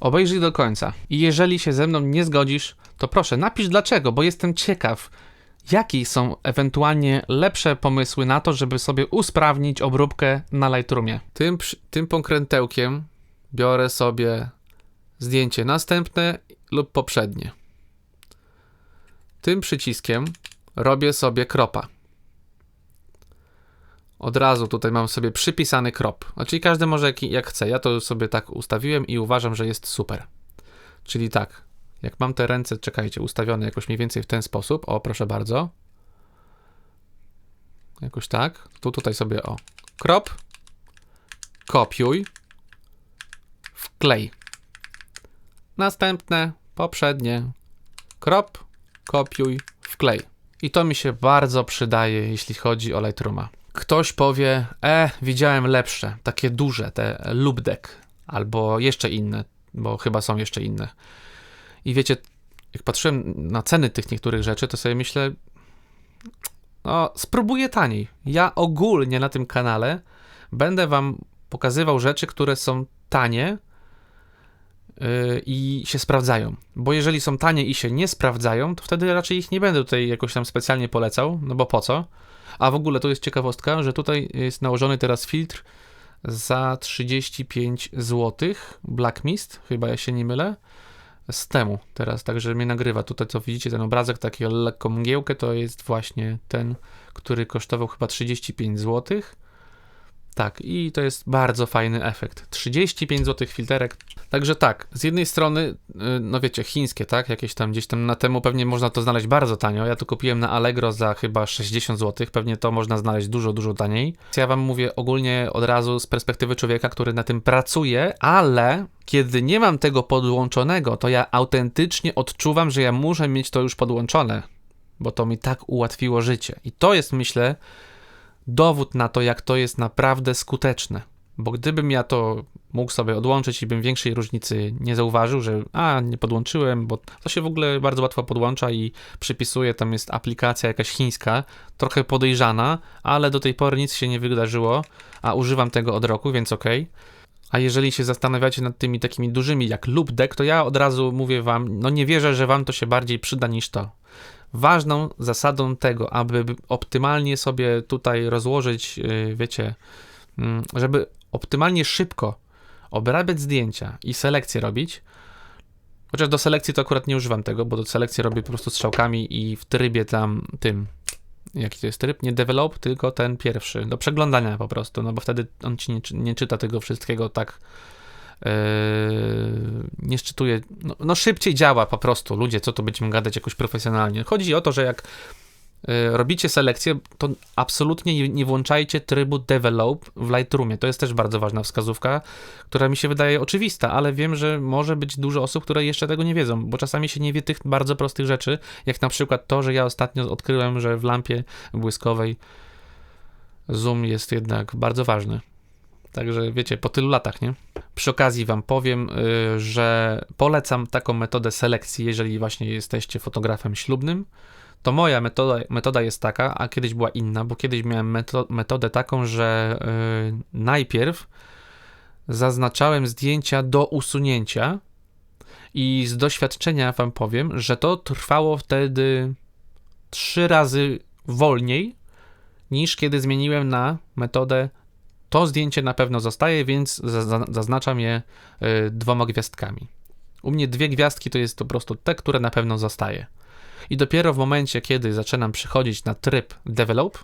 Obejrzyj do końca. I jeżeli się ze mną nie zgodzisz, to proszę napisz dlaczego, bo jestem ciekaw, jakie są ewentualnie lepsze pomysły na to, żeby sobie usprawnić obróbkę na Lightroomie. Tym, tym pokrętełkiem biorę sobie zdjęcie następne lub poprzednie. Tym przyciskiem robię sobie kropa. Od razu tutaj mam sobie przypisany krop. Czyli każdy może jak, jak chce. Ja to sobie tak ustawiłem i uważam, że jest super. Czyli tak, jak mam te ręce, czekajcie, ustawione jakoś mniej więcej w ten sposób. O, proszę bardzo. Jakoś tak. Tu tutaj sobie o. Krop. Kopiuj. Wklej. Następne, poprzednie. Krop, kopiuj, wklej. I to mi się bardzo przydaje, jeśli chodzi o Lightrooma. Ktoś powie, e, widziałem lepsze, takie duże, te Lubdeck, albo jeszcze inne, bo chyba są jeszcze inne. I wiecie, jak patrzyłem na ceny tych niektórych rzeczy, to sobie myślę, no, spróbuję taniej. Ja ogólnie na tym kanale będę wam pokazywał rzeczy, które są tanie yy, i się sprawdzają. Bo jeżeli są tanie i się nie sprawdzają, to wtedy raczej ich nie będę tutaj jakoś tam specjalnie polecał, no bo po co? A w ogóle to jest ciekawostka, że tutaj jest nałożony teraz filtr za 35 zł, Black Mist, chyba ja się nie mylę, z temu teraz, także mnie nagrywa. Tutaj co widzicie, ten obrazek, taki lekką mgiełkę, to jest właśnie ten, który kosztował chyba 35 zł. Tak, i to jest bardzo fajny efekt. 35 zł filterek. Także tak, z jednej strony, y, no wiecie, chińskie, tak? Jakieś tam gdzieś tam na temu pewnie można to znaleźć bardzo tanio. Ja to kupiłem na Allegro za chyba 60 zł. Pewnie to można znaleźć dużo, dużo taniej. Ja wam mówię ogólnie od razu z perspektywy człowieka, który na tym pracuje, ale kiedy nie mam tego podłączonego, to ja autentycznie odczuwam, że ja muszę mieć to już podłączone, bo to mi tak ułatwiło życie. I to jest, myślę, dowód na to, jak to jest naprawdę skuteczne. Bo gdybym ja to mógł sobie odłączyć i bym większej różnicy nie zauważył, że a, nie podłączyłem, bo to się w ogóle bardzo łatwo podłącza i przypisuje, tam jest aplikacja jakaś chińska, trochę podejrzana, ale do tej pory nic się nie wydarzyło, a używam tego od roku, więc okej. A jeżeli się zastanawiacie nad tymi takimi dużymi jak Loopdeck, to ja od razu mówię wam, no nie wierzę, że wam to się bardziej przyda niż to. Ważną zasadą tego, aby optymalnie sobie tutaj rozłożyć, yy, wiecie, mm, żeby optymalnie szybko obrabiać zdjęcia i selekcję robić, chociaż do selekcji to akurat nie używam tego, bo do selekcji robię po prostu strzałkami i w trybie tam tym, jaki to jest tryb, nie develop, tylko ten pierwszy, do przeglądania po prostu, no bo wtedy on ci nie, nie czyta tego wszystkiego tak Yy, nie szczytuje, no, no, szybciej działa po prostu. Ludzie, co to będziemy gadać jakoś profesjonalnie. Chodzi o to, że jak robicie selekcję, to absolutnie nie, włączajcie trybu develop w Lightroomie. To jest też bardzo ważna wskazówka, która mi się wydaje oczywista, ale wiem, że może być dużo osób, które jeszcze tego nie wiedzą, bo czasami się nie wie tych bardzo prostych rzeczy, jak na przykład to, że ja ostatnio odkryłem, że w lampie błyskowej zoom jest jednak bardzo ważny. Także wiecie, po tylu latach, nie? Przy okazji Wam powiem, yy, że polecam taką metodę selekcji, jeżeli właśnie jesteście fotografem ślubnym. To moja metoda, metoda jest taka, a kiedyś była inna, bo kiedyś miałem meto metodę taką, że yy, najpierw zaznaczałem zdjęcia do usunięcia i z doświadczenia Wam powiem, że to trwało wtedy trzy razy wolniej niż kiedy zmieniłem na metodę to zdjęcie na pewno zostaje, więc zaznaczam je y, dwoma gwiazdkami. U mnie dwie gwiazdki to jest po prostu te, które na pewno zostaje. I dopiero w momencie, kiedy zaczynam przychodzić na tryb develop,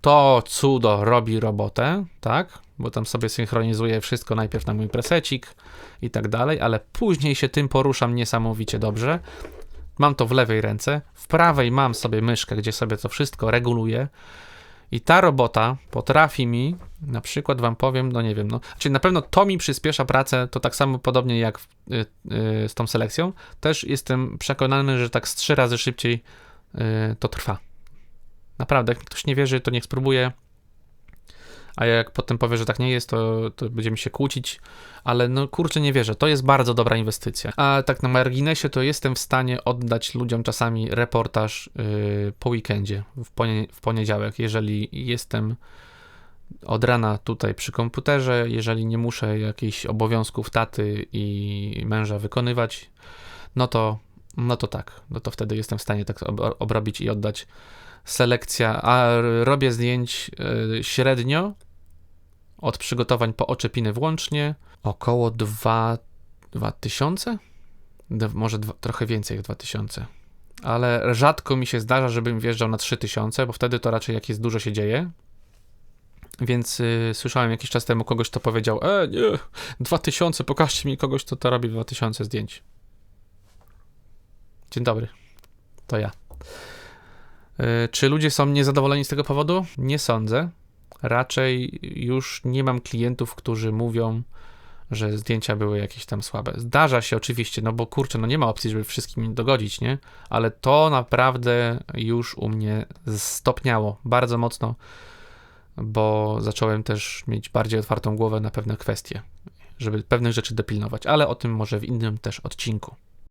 to cudo robi robotę, tak? Bo tam sobie synchronizuję wszystko najpierw na mój presecik i tak dalej, ale później się tym poruszam niesamowicie dobrze. Mam to w lewej ręce, w prawej mam sobie myszkę, gdzie sobie to wszystko reguluję i ta robota potrafi mi, na przykład wam powiem, no nie wiem, no, czyli na pewno to mi przyspiesza pracę, to tak samo podobnie jak y, y, z tą selekcją. Też jestem przekonany, że tak z trzy razy szybciej y, to trwa. Naprawdę, jak ktoś nie wierzy, to niech spróbuje a jak potem powie, że tak nie jest, to, to będziemy się kłócić, ale no kurczę, nie wierzę, to jest bardzo dobra inwestycja. A tak na marginesie, to jestem w stanie oddać ludziom czasami reportaż yy, po weekendzie, w, w poniedziałek, jeżeli jestem od rana tutaj przy komputerze, jeżeli nie muszę jakichś obowiązków taty i męża wykonywać, no to, no to tak, no to wtedy jestem w stanie tak ob- obrobić i oddać selekcja, a robię zdjęć y, średnio od przygotowań po oczepiny włącznie około 2 2000? D- Może dwa, trochę więcej jak 2000. Ale rzadko mi się zdarza, żebym wjeżdżał na 3000, bo wtedy to raczej jak jest dużo się dzieje. Więc y, słyszałem jakiś czas temu kogoś, kto powiedział: E, nie, 2000, pokażcie mi kogoś, kto to robi 2000 zdjęć. Dzień dobry. To ja. Y, czy ludzie są niezadowoleni z tego powodu? Nie sądzę. Raczej już nie mam klientów, którzy mówią, że zdjęcia były jakieś tam słabe. Zdarza się oczywiście, no bo kurczę, no nie ma opcji, żeby wszystkim dogodzić, nie? Ale to naprawdę już u mnie stopniało bardzo mocno, bo zacząłem też mieć bardziej otwartą głowę na pewne kwestie, żeby pewnych rzeczy dopilnować, ale o tym może w innym też odcinku.